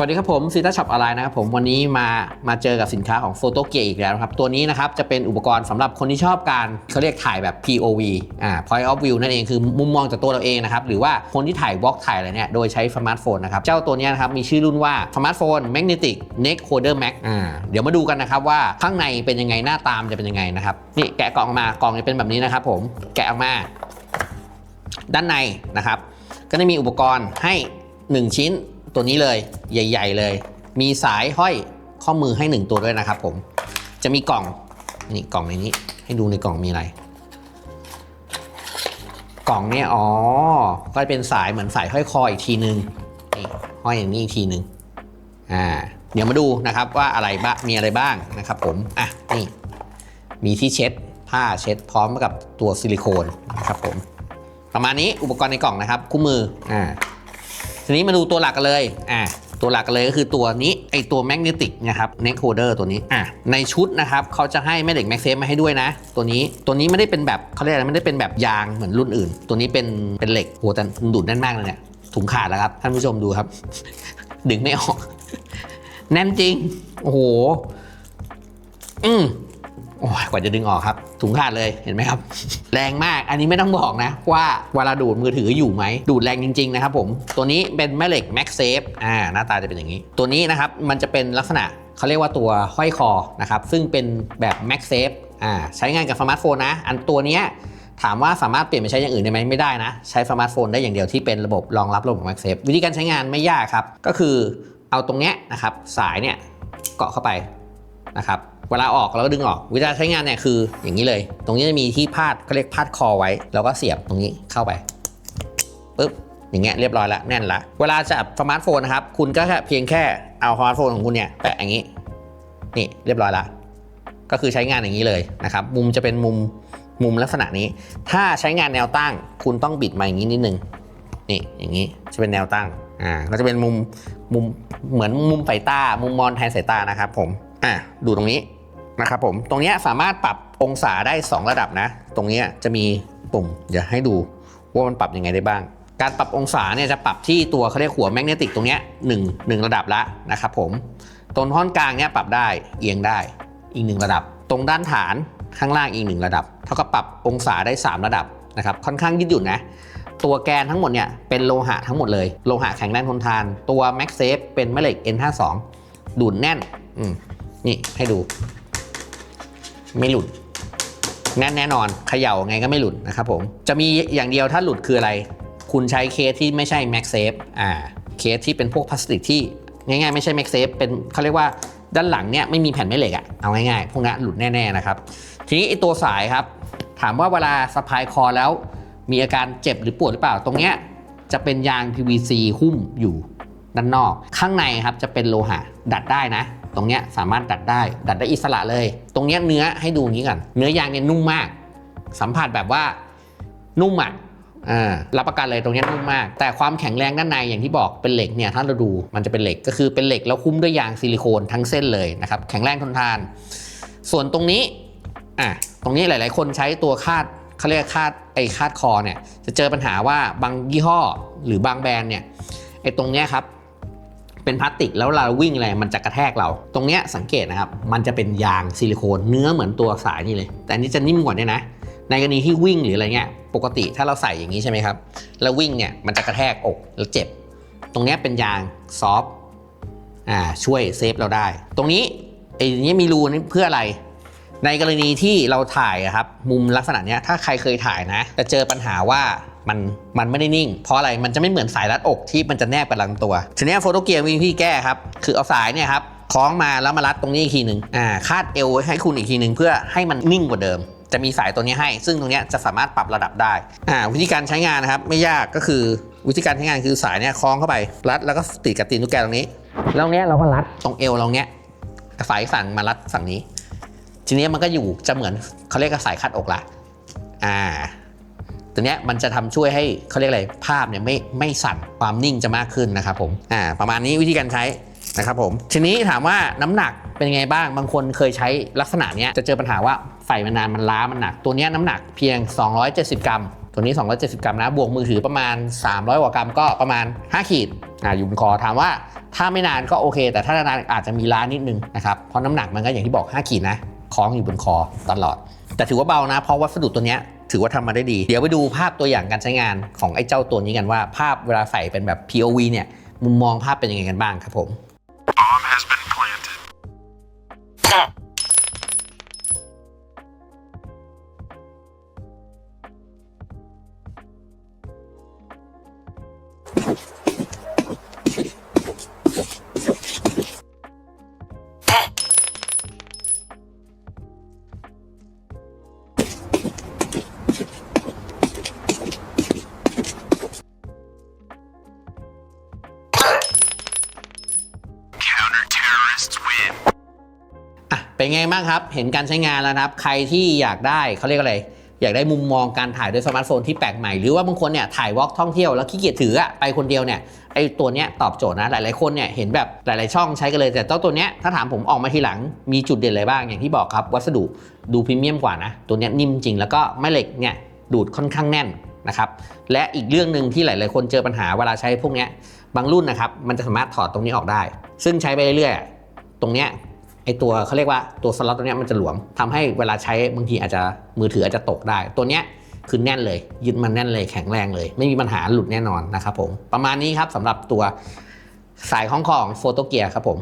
สวัสดีครับผมซีต้าช็อปออนไลน์นะครับผมวันนี้มามาเจอกับสินค้าของ Photo Gear อีกแล้วนะครับ ตัวนี้นะครับจะเป็นอุปกรณ์สำหรับคนที่ชอบการเขาเรียกถ่ายแบบ POV อ่า Point of View นั่นเองคือมุมมองจากตัวเราเองนะครับ หรือว่าคนที่ถ่ายวอล์กถ่ายอะไรเนี่ยโดยใช้สมาร์ทโฟนนะครับ เจ้าตัวนี้นะครับมีชื่อรุ่นว่าสมาร์ทโฟน Magnetic Neck Holder Max อ่าเดี๋ยวมาดูกันนะครับว่าข้างในเป็นยังไงหน้าตามจะเป็นยังไงนะครับนี่แกะกล่องออกมากล่องจะเป็นแบบนี้นะครับผมแกะออกมา ด้านในนะครับ ก็จะมีอุปกรณ์ให้ 1 ชิ้น ตัวนี้เลยใหญ่ ๆ เลย มีสายห้อยข้อมือให้ 1 ตัวด้วยนะครับผมจะมีกล่องนี่กล่องในนี้ ให้ดูในกล่องมีอะไร กล่องเนี่ยอ๋อก็เป็นสายเหมือนสายห้อยคออีกทีนึงนี่ห้อยอย่างนี้อีกทีนึงอ่าเดี๋ยวมาดูนะครับว่าอะไรบ้างมีอะไรบ้างนะครับผมอะนี่มีที่เช็ดผ้าเช็ดพร้อมกับตัวซิลิโคนนะครับผมประมาณนี้อุปกรณ์ในกล่องนะครับ คู่มืออ่า ทีนี้มาดูตัวหลักกันเลยอ่าตัวหลักกันเลยก็คือตัวนี้ไอตัวแมกเนติกนะครับเน็กโฮเดอร์ตัวนี้อ่าในชุดนะครับเขาจะให้แม่เหล็กแม็กเซฟมาให้ด้วยนะ ตัวนี้ตัวนี้ไม่ได้เป็นแบบเขาเรียกอะไรไม่ได้เป็นแบบยางเหมือนรุ่นอื่น ตัวนี้เป็นเป็นเหล็กโหแต่ดูดแน่นมากเลยเนี่ยถุงขาดแล้วครับท่านผู้ชมดูครับ ดึงไม่ออก แน่นจริง โอ้โหอืมโอ้ยกว่าจะดึงออกครับ ถุงขาดเลยเห็นไหมครับ แรงมาก อันนี้ไม่ต้องบอกนะ ว่าเวลาดูดมือถืออยู่ไหม ดูดแรงจริง ๆ นะครับผม ตัวนี้เป็นแม่เหล็ก Max Safe อ่าหน้าตาจะเป็นอย่างนี้ ตัวนี้นะครับ มันจะเป็นลักษณะเขาเรียกว่าตัวห้อยคอนะครับ ซึ่งเป็นแบบ Max Safe อ่าใช้งานกับสมาร์ทโฟนนะ อันตัวเนี้ยถามว่าสามารถเปลี่ยนไปใช้อย่างอื่นได้ไหมไม่ได้นะ ใช้สมาร์ทโฟนได้อย่างเดียวที่เป็นระบบรองรับระบบ Max Safe วิธีการใช้งานไม่ยากครับ ก็คือเอาตรงเนี้ยนะครับสายเนี่ยเกาะเข้าไปนะครับ เวลาออกเราก็ดึงออกวิธีใช้งานเนี่ยคืออย่างนี้เลย ตรงนี้จะมีที่พาดเขาเรียกพาดคอไว้ แล้วก็เสียบตรงนี้เข้าไปปุ๊บอย่างเงี้ยเรียบร้อยแล้วแน่นละ เวลาจะสมาร์ทโฟนนะครับ คุณก็แค่เพียงแค่เอาสมาร์ทโฟนของคุณเนี่ยแปะอย่างนี้ นี่เรียบร้อยละ ก็คือใช้งานอย่างนี้เลยนะครับ มุมจะเป็นมุมมุมลักษณะนี้ ถ้าใช้งานแนวตั้ง คุณต้องบิดมาอย่างนี้นิดนึง นี่อย่างนี้จะเป็นแนวตั้ง อ่า ก็จะเป็นมุมมุมเหมือนมุมสายตา มุมมองแทนสายตานะครับผม อะดูตรงนี้ นะครับผมตรงนี้สามารถปรับองศาได้ 2 ระดับนะ ตรงนี้จะมีปุ่มเดี๋ยวให้ดูว่ามันปรับยังไงได้บ้าง การปรับองศาเนี่ยจะปรับที่ตัวเขาเรียกหัวแมกเนติกตรงนี้หนึ่งหนึ่งระดับละนะครับผมตรงท่อนกลางเนี่ยปรับได้เอียงได้อีกหนึ่งระดับ ตรงด้านฐานข้างล่างอีกหนึ่งระดับ เท่ากับปรับองศาได้ 3 ระดับนะครับค่อนข้างยืดหยุ่นนะตัวแกนทั้งหมดเนี่ยเป็นโลหะทั้งหมดเลย โลหะแข็งแรงทนทาน ตัว Max Safe เป็นแม่เหล็ก N52 ดูดแน่นนี่ให้ดู ไม่หลุดแน่นแน่นอนเขย่าไงก็ไม่หลุดนะครับผม จะมีอย่างเดียวถ้าหลุดคืออะไร คุณใช้เคสที่ไม่ใช่ Max Safe อ่าเคสที่เป็นพวกพลาสติกที่ง่ายๆไม่ใช่ Max Safe เป็นเขาเรียกว่าด้านหลังเนี่ยไม่มีแผ่นแม่เหล็กอะเอาง่ายๆพวกนั้นหลุดแน่ๆนะครับ ทีนี้ไอตัวสายครับ ถามว่าเวลาสะพายคอแล้ว มีอาการเจ็บหรือปวดหรือเปล่าตรงเนี้ยจะเป็นยาง PVC หุ้มอยู่ด้านนอก ข้างในครับจะเป็นโลหะดัดได้นะ ตรงเนี้ยสามารถดัดได้ ดัดได้อิสระเลย ตรงเนี้ยเนื้อให้ดูอย่างนี้ก่อนเนื้อยางเนี่ยนุ่มมาก สัมผัสแบบว่านุ่มอะอ่ารับประกันเลยตรงเนี้ยนุ่มมาก แต่ความแข็งแรงด้านในอย่างที่บอกเป็นเหล็กเนี่ยถ้าเราดูมันจะเป็นเหล็กก็คือเป็นเหล็กแล้วคุ้มด้วยยางซิลิโคนทั้งเส้นเลยนะครับแข็งแรงทนทาน ส่วนตรงนี้อะตรงนี้หลาย ๆ คนใช้ตัวคาดเขาเรียกคาดไอ้คาดคอเนี่ยจะเจอปัญหาว่าบางยี่ห้อหรือบางแบรนด์เนี่ยไอ้ตรงเนี้ยครับ เป็นพลาสติกแล้วเราวิ่งอะไรมันจะกระแทกเรา ตรงเนี้ยสังเกตนะครับ มันจะเป็นยางซิลิโคนเนื้อเหมือนตัวสายนี่เลย แต่อันนี้จะนิ่มกว่านี่ยนะ ในกรณีที่วิ่งหรืออะไรเงี้ยปกติถ้าเราใส่อย่างนี้ใช่ไหมครับ แล้ววิ่งเนี่ยมันจะกระแทกอกแล้วเจ็บ ตรงเนี้ยเป็นยางซอฟต์อ่าช่วยเซฟเราได้ ตรงนี้ไอ้นี้มีรูนี่เพื่ออะไร ในกรณีที่เราถ่ายครับมุมลักษณะเนี้ยถ้าใครเคยถ่ายนะ จะเจอปัญหาว่า มันมันไม่ได้นิ่ง เพราะอะไรมันจะไม่เหมือนสายรัดอกที่มันจะแนบกับลำตัวทีเนี้โฟโตเกียร์มีวิธีแก้ครับคือเอาสายเนี่ยครับคล้องมาแล้วมารัดตรงนี้อีกทีหนึ่งอ่าคาดเอวไว้ให้คุณอีกทีหนึ่งเพื่อให้มันนิ่งกว่าเดิม จะมีสายตัวนี้ให้ ซึ่งตรงเนี้ยจะสามารถปรับระดับได้อ่าวิธีการใช้งานนะครับ ไม่ยากก็คือวิธีการใช้งานคือสายเนี่ยคล้องเข้าไปรัดแล้วก็ติดกับตีนตุ๊กแกตรงนี้แล้วเนี้ยเราก็รัดตรงเอวเราเนี้ยสายฝั่งมารัดฝั่งนี้ ทีนี้มันก็อยู่จะเหมือนเขาเรียกกระสายคัดอกละอ่า ตัวเนี้ยมันจะทำช่วยให้เขาเรียกอะไรภาพเนี่ยไม่ไม่สั่นความนิ่งจะมากขึ้นนะครับผมอ่าประมาณนี้วิธีการใช้นะครับผมทีนี้ถามว่าน้ำหนักเป็นไงบ้างบางคนเคยใช้ลักษณะเนี้ยจะเจอปัญหาว่าใส่มานานมันล้ามันหนัก ตัวเนี้ยน้ำหนักเพียง 270 กรัม ตัวนี้ 270 กรัมนะบวกมือถือประมาณ 300กว่ากรัมก็ประมาณ 5 ขีดอ่าอยู่บนคอถามว่าถ้าไม่นานก็โอเค แต่ถ้านานอาจจะมีล้านิดนึงนะครับเพราะน้ำหนักมันก็อย่างที่บอก 5 ขีดนะคล้องอยู่บนคอตลอด แต่ถือว่าเบานะ เพราะวัสดุตัวเนี้ย ถือว่าทำมาได้ดี เดี๋ยวไปดูภาพตัวอย่างการใช้งานของไอ้เจ้าตัวนี้กันว่า ภาพเวลาใส่เป็นแบบ POV เนี่ยมุมมองภาพเป็นยังไงกันบ้างครับผม เป็นไงบ้างครับ เห็นการใช้งานแล้วนะครับ ใครที่อยากได้เขาเรียกอะไร อยากได้มุมมองการถ่ายด้วยสมาร์ทโฟนที่แปลกใหม่ หรือว่าบางคนเนี่ยถ่ายวอล์กท่องเที่ยวแล้วขี้เกียจถืออะไปคนเดียวเนี่ยไอตัวเนี้ยตอบโจทย์นะหลายๆคนเนี่ยเห็นแบบหลาย ๆ ช่องใช้กันเลย แต่เจ้าตัวเนี้ยถ้าถามผมออกมาทีหลังมีจุดเด่นอะไรบ้างอย่างที่บอกครับ วัสดุดูพรีเมียมกว่านะตัวเนี้ยนิ่มจริงแล้วก็แม่เหล็กเนี่ยดูดค่อนข้างแน่นนะครับและอีกเรื่องหนึ่งที่หลาย ๆ คนเจอปัญหาเวลาใช้พวกเนี้ยบางรุ่นนะครับมันจะสามารถถอดตรงนี้ออกได้ ซึ่งใช้ไปเรื่อยๆ ตรงเนี้ย ไอตัวเขาเรียกว่าตัวสล็อตตัวเนี้ยมันจะหลวมทำให้เวลาใช้บางทีอาจจะมือถืออาจจะตกได้ ตัวเนี้ยคือแน่นเลย ยึดมันแน่นเลยแข็งแรงเลย ไม่มีปัญหาหลุดแน่นอนนะครับผมประมาณนี้ครับสำหรับตัวสายของของโฟโตเกียร์ครับผม